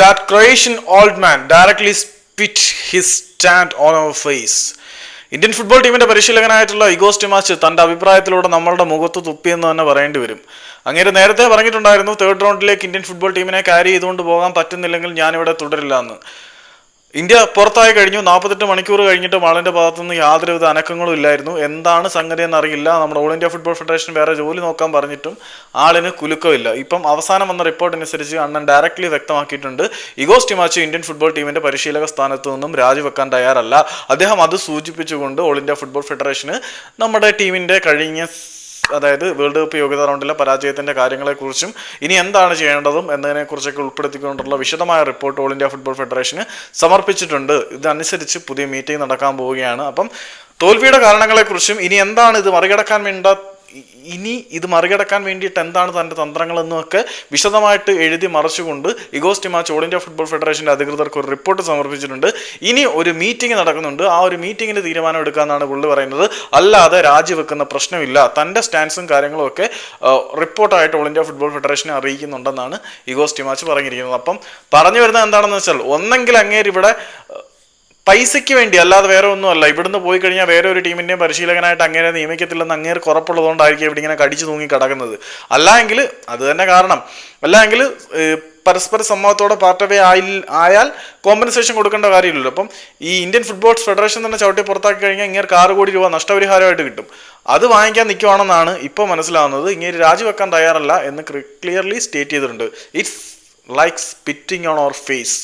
that Croatian old man directly spit his stand on our face. Indian football ടീമിന്റെ പരിശീലകനായിട്ടുള്ള ഇഗോസ് ടിമാച്ച് തന്റെ അഭിപ്രായത്തിലൂടെ നമ്മളുടെ മുഖത്ത് തുപ്പിയെന്ന് തന്നെ പറയേണ്ടി വരും അങ്ങനെ നേരത്തെ പറഞ്ഞിട്ടുണ്ടായിരുന്നു തേർഡ് റൗണ്ടിലേക്ക് ഇന്ത്യൻ ഫുട്ബോൾ ടീമിനെ കാരി ചെയ്തുകൊണ്ട് പോകാൻ പറ്റുന്നില്ലെങ്കിൽ ഞാനിവിടെ തുടരില്ല എന്ന് ഇന്ത്യ പുറത്തായി കഴിഞ്ഞു. നാൽപ്പത്തെട്ട് മണിക്കൂർ കഴിഞ്ഞിട്ട് ആളിന്റെ ഭാഗത്തുനിന്ന് യാതൊരുവിധ അനക്കങ്ങളും ഇല്ലായിരുന്നു. എന്താണ് സംഗതി എന്നറിയില്ല. നമ്മുടെ ഓൾ ഇന്ത്യ ഫുട്ബോൾ ഫെഡറേഷൻ വേറെ ജോലി നോക്കാൻ പറഞ്ഞിട്ടും ആളിന് കുലുക്കമില്ല. ഇപ്പം അവസാനം വന്ന റിപ്പോർട്ട് അനുസരിച്ച് അണ്ണൻ ഡയറക്ട്ലി വ്യക്തമാക്കിയിട്ടുണ്ട്. ഇഗോസ് ടിമാച്ച് ഇന്ത്യൻ ഫുട്ബോൾ ടീമിന്റെ പരിശീലക സ്ഥാനത്ത് നിന്നും രാജിവെക്കാൻ തയ്യാറല്ല. അദ്ദേഹം അത് സൂചിപ്പിച്ചുകൊണ്ട് ഓൾ ഇന്ത്യ ഫുട്ബോൾ ഫെഡറേഷന് നമ്മുടെ ടീമിന്റെ കഴിഞ്ഞ അതായത് വേൾഡ് കപ്പ് യോഗ്യതാ റൗണ്ടിലെ പരാജയത്തിന്റെ കാര്യങ്ങളെക്കുറിച്ചും ഇനി എന്താണ് ചെയ്യേണ്ടതും എന്നതിനെക്കുറിച്ചൊക്കെ ഉൾപ്പെടുത്തിക്കൊണ്ടുള്ള വിശദമായ റിപ്പോർട്ട് ഓൾ ഇന്ത്യ ഫുട്ബോൾ ഫെഡറേഷന് സമർപ്പിച്ചിട്ടുണ്ട്. ഇതനുസരിച്ച് പുതിയ മീറ്റിംഗ് നടക്കാൻ പോവുകയാണ്. അപ്പം തോൽവിയുടെ കാരണങ്ങളെക്കുറിച്ചും ഇനി എന്താണ് ഇത് മറികടക്കാൻ വേണ്ട ഇനി ഇത് മറികടക്കാൻ വേണ്ടിയിട്ട് എന്താണ് തന്റെ തന്ത്രങ്ങളെന്നൊക്കെ വിശദമായിട്ട് എഴുതി മറച്ചുകൊണ്ട് ഇഗോസ് മാച്ച് ഓൾ ഇന്ത്യ ഫുട്ബോൾ ഫെഡറേഷന്റെ അധികൃതർക്ക് ഒരു റിപ്പോർട്ട് സമർപ്പിച്ചിട്ടുണ്ട്. ഇനി ഒരു മീറ്റിംഗ് നടക്കുന്നുണ്ട്. ആ ഒരു മീറ്റിങ്ങിന് തീരുമാനം എടുക്കാമെന്നാണ് പുള്ളി പറയുന്നത്. അല്ലാതെ രാജിവെക്കുന്ന പ്രശ്നമില്ല. തന്റെ സ്റ്റാൻസും കാര്യങ്ങളും ഒക്കെ റിപ്പോർട്ടായിട്ട് ഓൾ ഇന്ത്യ ഫുട്ബോൾ ഫെഡറേഷനെ അറിയിക്കുന്നുണ്ടെന്നാണ് ഇഗോസ് മാച്ച് പറഞ്ഞിരിക്കുന്നത്. അപ്പം പറഞ്ഞു വരുന്നത് എന്താണെന്ന് വെച്ചാൽ ഒന്നെങ്കിൽ അങ്ങേര് ഇവിടെ പൈസയ്ക്ക് വേണ്ടി അല്ലാതെ വേറെ ഒന്നുമല്ല. ഇവിടുന്ന് പോയി കഴിഞ്ഞാൽ വേറെ ഒരു ടീമിന്റെയും പരിശീലകനായിട്ട് അങ്ങനെ നിയമിക്കത്തില്ലെന്ന് അങ്ങേര് കുറപ്പുള്ളതുകൊണ്ടായിരിക്കും ഇവിടെ ഇങ്ങനെ കടിച്ചു തൂങ്ങി കിടക്കുന്നത്. അല്ലായെങ്കിൽ അത് തന്നെ കാരണം. അല്ലായെങ്കിൽ ഏഹ്, പരസ്പര സമ്മതത്തോടെ പാർട്ടവേ ആയി ആയാൽ കോമ്പൻസേഷൻ കൊടുക്കേണ്ട കാര്യമില്ലല്ലോ. അപ്പം ഈ ഇന്ത്യൻ ഫുട്ബോൾ ഫെഡറേഷൻ തന്നെ ചവിട്ടി പുറത്താക്കി കഴിഞ്ഞാൽ ഇങ്ങനെ ആറ് കോടി രൂപ നഷ്ടപരിഹാരമായിട്ട് കിട്ടും. അത് വാങ്ങിക്കാൻ നിൽക്കുവാണെന്നാണ് ഇപ്പോൾ മനസ്സിലാവുന്നത്. ഇങ്ങനെ രാജിവെക്കാൻ തയ്യാറല്ല എന്ന് ക്ലിയർലി സ്റ്റേറ്റ് ചെയ്തിട്ടുണ്ട്. It's like spitting on our face